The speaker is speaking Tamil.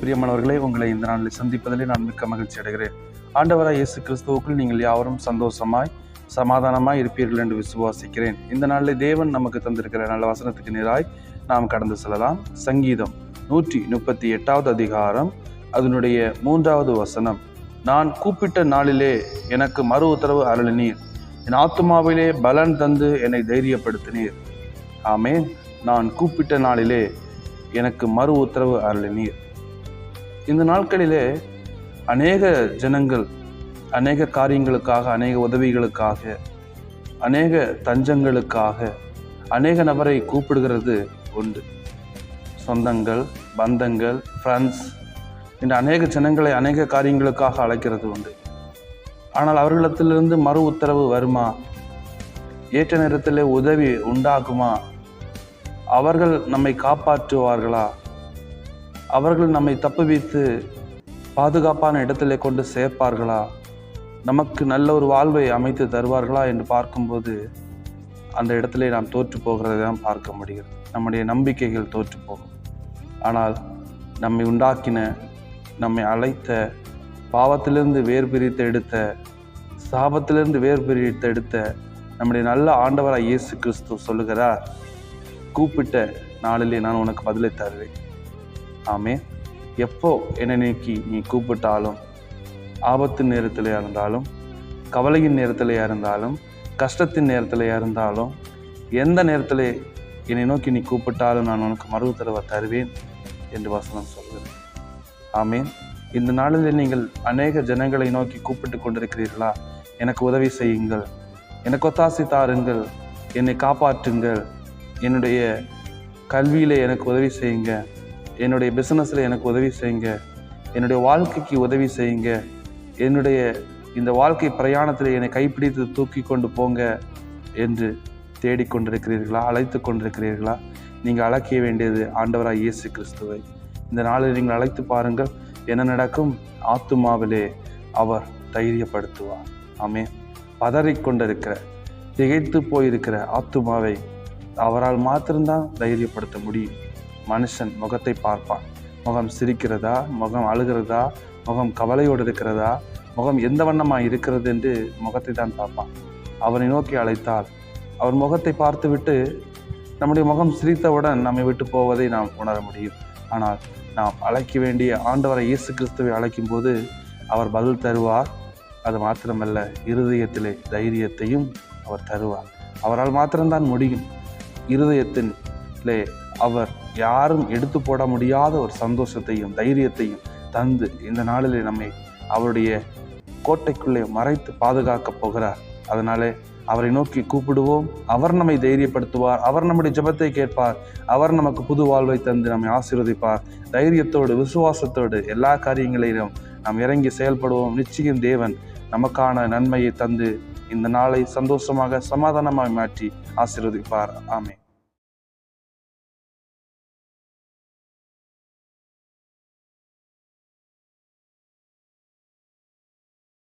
பிரியமானவர்களே உங்களை இந்த நாளில் சந்திப்பதிலே நான் மிக்க மகிழ்ச்சி அடைகிறேன். ஆண்டவராய் இயேசு கிறிஸ்துவுக்குள் நீங்கள் யாவரும் சந்தோஷமாய் சமாதானமாய் இருப்பீர்கள் என்று விசுவாசிக்கிறேன். இந்த நாளில் தேவன் நமக்கு தந்திருக்கிற நல்ல வசனத்துக்கு நேராய் நாம் கடந்து செல்லலாம். சங்கீதம் நூற்றி முப்பத்தி எட்டாவது அதிகாரம் அதனுடைய மூன்றாவது வசனம். நான் கூப்பிட்ட நாளிலே எனக்கு மறு உத்தரவு அருளினீர். என் ஆத்மாவிலே பலன் தந்து என்னை தைரியப்படுத்தினீர். ஆமே நான் கூப்பிட்ட நாளிலே எனக்கு மறு உத்தரவு அருளினீர். இந்த நாட்களிலே அநேக ஜனங்கள் அநேக காரியங்களுக்காக அநேக உதவிகளுக்காக அநேக தஞ்சங்களுக்காக அநேக நபரை கூப்பிடுகிறது உண்டு. சொந்தங்கள் பந்தங்கள் ஃப்ரெண்ட்ஸ் இந்த அநேக ஜனங்களை அநேக காரியங்களுக்காக அழைக்கிறது உண்டு. ஆனால் அவர்களிடத்திலிருந்து மறு உத்தரவு வருமா? ஏற்ற நேரத்தில் உதவி உண்டாகுமா? அவர்கள் நம்மை காப்பாற்றுவார்களா? அவர்கள் நம்மை தப்புவித்து பாதுகாப்பான இடத்திலே கொண்டு சேர்ப்பார்களா? நமக்கு நல்ல ஒரு வாழ்வை அமைத்து தருவார்களா என்று பார்க்கும்போது அந்த இடத்துல நாம் தோற்று போகிறதை தான் பார்க்க முடிகிறது. நம்முடைய நம்பிக்கைகள் தோற்று போகும். ஆனால் நம்மை உண்டாக்கின நம்மை அழைத்த பாவத்திலிருந்து வேர் பிரித்து எடுத்த சாபத்திலிருந்து வேர் பிரித்து எடுத்த நம்முடைய நல்ல ஆண்டவராக இயேசு கிறிஸ்து சொல்லுகிறார் கூப்பிட்ட நாளிலே நான் உனக்கு பதிலை தருவேன். ஆமே எப்போ என்னை நீக்கி நீ கூப்பிட்டாலும் ஆபத்து நேரத்திலையாக இருந்தாலும் கவலையின் நேரத்திலையாக இருந்தாலும் கஷ்டத்தின் நேரத்திலையாக இருந்தாலும் எந்த நேரத்தில் என்னை நோக்கி நீ கூப்பிட்டாலும் நான் உனக்கு மறுவு உத்தரவை தருவேன் என்று வசனம் சொல்கிறேன் ஆமேன். இந்த நாளில் நீங்கள் அநேக ஜனங்களை நோக்கி கூப்பிட்டு கொண்டிருக்கிறீர்களா? எனக்கு உதவி செய்யுங்கள். எனக்கு ஒத்தாசை தாருங்கள். என்னை காப்பாற்றுங்கள். என்னுடைய கல்வியில் எனக்கு உதவி செய்யுங்க. என்னுடைய பிஸ்னஸில் எனக்கு உதவி செய்யுங்க. என்னுடைய வாழ்க்கைக்கு உதவி செய்யுங்க. என்னுடைய இந்த வாழ்க்கை பிரயாணத்தில் என்னை கைப்பிடித்து தூக்கி கொண்டு போங்க என்று தேடிக்கொண்டிருக்கிறீர்களா? அழைத்து கொண்டிருக்கிறீர்களா? நீங்கள் அழைக்க வேண்டியது ஆண்டவராக இயேசு கிறிஸ்துவை. இந்த நாளில் நீங்கள் அழைத்து பாருங்கள். என்ன நடக்கும்? ஆத்துமாவிலே அவர் தைரியப்படுத்துவார். ஆமே பதறிக்கொண்டிருக்கிற திகைத்து போயிருக்கிற ஆத்துமாவை அவரால் மாத்திரம்தான் தைரியப்படுத்த முடியும். மனுஷன் முகத்தை பார்ப்பான். முகம் சிரிக்கிறதா? முகம் அழுகிறதா? முகம் கவலையோடு இருக்கிறதா? முகம் எந்த வண்ணமாக இருக்கிறது என்று முகத்தை தான் பார்ப்பான். அவரை நோக்கி அழைத்தால் அவர் முகத்தை பார்த்துவிட்டு நம்முடைய முகம் சிரித்தவுடன் நம்மை விட்டு போவதை நாம் உணர முடியும். ஆனால் நாம் அழைக்க வேண்டிய ஆண்டவரை இயேசு கிறிஸ்துவை அழைக்கும் போது அவர் பதில் தருவார். அது மாத்திரமல்ல இருதயத்திலே தைரியத்தையும் அவர் தருவார். அவரால் மாத்திரம்தான் முடியும். இருதயத்திலே அவர் யாரும் எடுத்து போட முடியாத ஒரு சந்தோஷத்தையும் தைரியத்தையும் தந்து இந்த நாளிலே நம்மை அவருடைய கோட்டைக்குள்ளே மறைத்து பாதுகாக்கப் போகிறார். அதனாலே அவரை நோக்கி கூப்பிடுவோம். அவர் நம்மை தைரியப்படுத்துவார். அவர் நம்முடைய ஜபத்தை கேட்பார். அவர் நமக்கு புது வாழ்வை தந்து நம்மை ஆசீர்வதிப்பார். தைரியத்தோடு விசுவாசத்தோடு எல்லா காரியங்களிலும் நாம் இறங்கி செயல்படுவோம். நிச்சயம் தேவன் நமக்கான நன்மையை தந்து இந்த நாளை சந்தோஷமாக சமாதானமாக மாற்றி ஆசீர்வதிப்பார். ஆமே